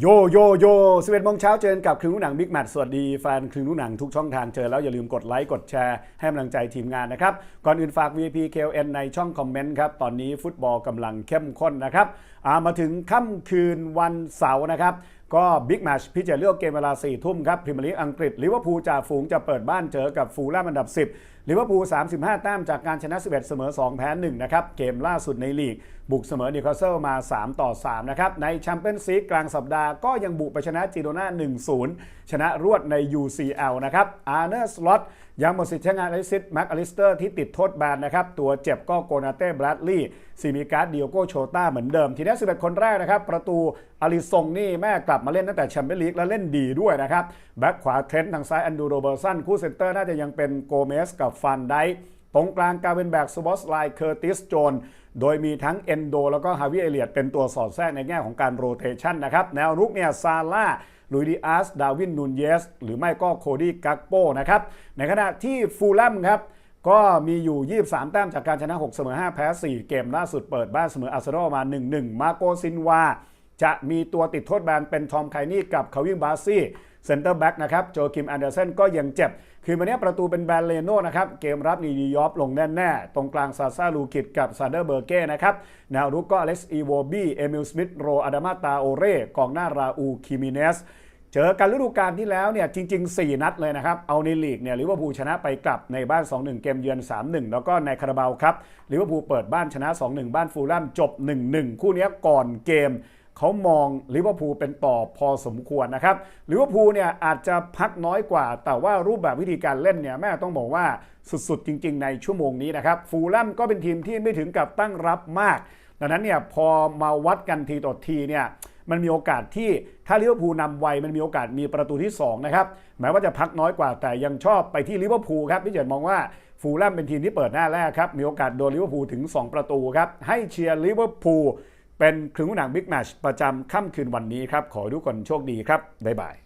โยโยโย11โมงเช้าเจอกับครึ่งหนังบิ๊กแมทสวัสดีแฟนครึ่งหนังทุกช่องทางเจอแล้วอย่าลืมกดไลค์กดแชร์ให้กำลังใจทีมงานนะครับ ก่อนอื่นฝาก VP KLN ในช่องคอมเมนต์ครับ ตอนนี้ฟุตบอลกำลังเข้มข้นนะครับามาถึงค่ำคืนวันเสาร์นะครับ ก็บิ๊กแมชพี่จะเลือกเกมเวลา4ทุ่มครับพรีเมียร์ลีกอังกฤษลิเวอร์พูลจ่าฝูงจะเปิดบ้านเจอกับฟูลแลมอันดับ 10ลิเวอร์พูล 35 แต้มจากการชนะ 11 เสมอ 2 แพ้ 1 นะครับ เกมล่าสุดในลีก บุกเสมอนิวคาสเซิลมา 3 ต่อ 3 นะครับ ในแชมเปี้ยนส์ลีกกลางสัปดาห์ก็ยังบุกไปชนะจีโรนา1-0 ชนะรวดใน UCL นะครับอาร์เนอร์สล็อตยังหมดสิทธิ์ใช้งานอลิซิตแม็กอลิสเตอร์ที่ติดโทษแบนนะครับ ตัวเจ็บก็โกนาเต้แบรดลีย์ซีมิการ์ดดิโอโกโชต้าเหมือนเดิม ทีนี้11คนแรกนะครับ ประตู อาริซงนี่แม่กลับมาเล่นตั้งแต่แชมเปี้ยนลีกและเล่นดีด้วยนะครับแบ็คขวาเทรนต์ทางซ้ายอันดูโรเบอร์สันคู่เซนเตอร์น่าจะยังเป็นโกเมสกับฟันไดตรงกลางกาเวนแบกสวอสไลเคอร์ติสโจน โดยมีทั้งเอนโด แล้วก็ฮาวิเอเลียดเป็นตัวสอดแทรกในแง่ของการโรเทชันนะครับ แนวรุกเนี่ยซาร่าลุยดิอาส ดาวิน นูนเยส หรือไม่ก็โคดี้กักโปนะครับ ในขณะที่ฟูลแลมครับ ก็มีอยู่ 23 แต้มจากการชนะ 6 เสมอ 5 แพ้ 4 เกมล่าสุดเปิดบ้านเสมออาร์เซนอลมา 1-1 มาโกซินวา จะมีตัวติดโทษแบนเป็นทอมไคนี่กับคาวิงบาซี่เซนเตอร์แบ็กนะครับโจคิมแอนเดอร์เซนก็ยังเจ็บ คือวันนี้ประตูเป็นแบนเลโน่นะครับ เกมรับนีดียอฟลงแน่ๆ ตรงกลางซาซาลูกิดกับซานเดอร์เบอร์เก้นะครับแนวรุกก็อเล็กซ์อีโวบี้เอมิลสมิธโรอาดามาตาโอเร่กองหน้าราอูคิมิเนสเจอกันฤดูกาลที่แล้วเนี่ยจริง ๆ 4 นัดเลยนะครับ เอาในลีกเนี่ยลิเวอร์พูลชนะไปกลับในบ้าน 2-1 เกมเยือน 3-1 แล้วก็ในคาราบาวครับลิเวอร์พูลเปิดบ้านชนะ 2-1 บ้านฟูลแลมจบ 1-1 คู่นี้ก่อนเกม เขามองลิเวอร์พูลเป็นต่อพอสมควรนะครับลิเวอร์พูลเนี่ยอาจจะพักน้อยกว่า แต่ว่ารูปแบบวิธีการเล่นเนี่ยแม่ต้องบอกว่าสุดๆ จริง ๆ ในชั่วโมงนี้นะครับฟูลแลมก็เป็นทีมที่ไม่ถึงกับตั้งรับมาก ดังนั้นเนี่ยพอมาวัดกันทีต่อทีเนี่ยมันมีโอกาสที่ถ้าลิเวอร์พูลนำไวมันมีโอกาสมีประตูที่ 2 นะครับ แม้ว่าจะพักน้อยกว่าแต่ยังชอบไปที่ลิเวอร์พูลครับพี่เจตมองว่าฟูลแลมเป็นทีมที่เปิดหน้าแรกครับ มีโอกาสโดนลิเวอร์พูลถึง 2 ประตูครับ ให้เชียร์ลิเวอร์พูล เป็นครึ่งหนังบิ๊กแมชประจำค่ำคืนวันนี้ครับ ขอให้ทุกคนโชคดีครับบ๊ายบาย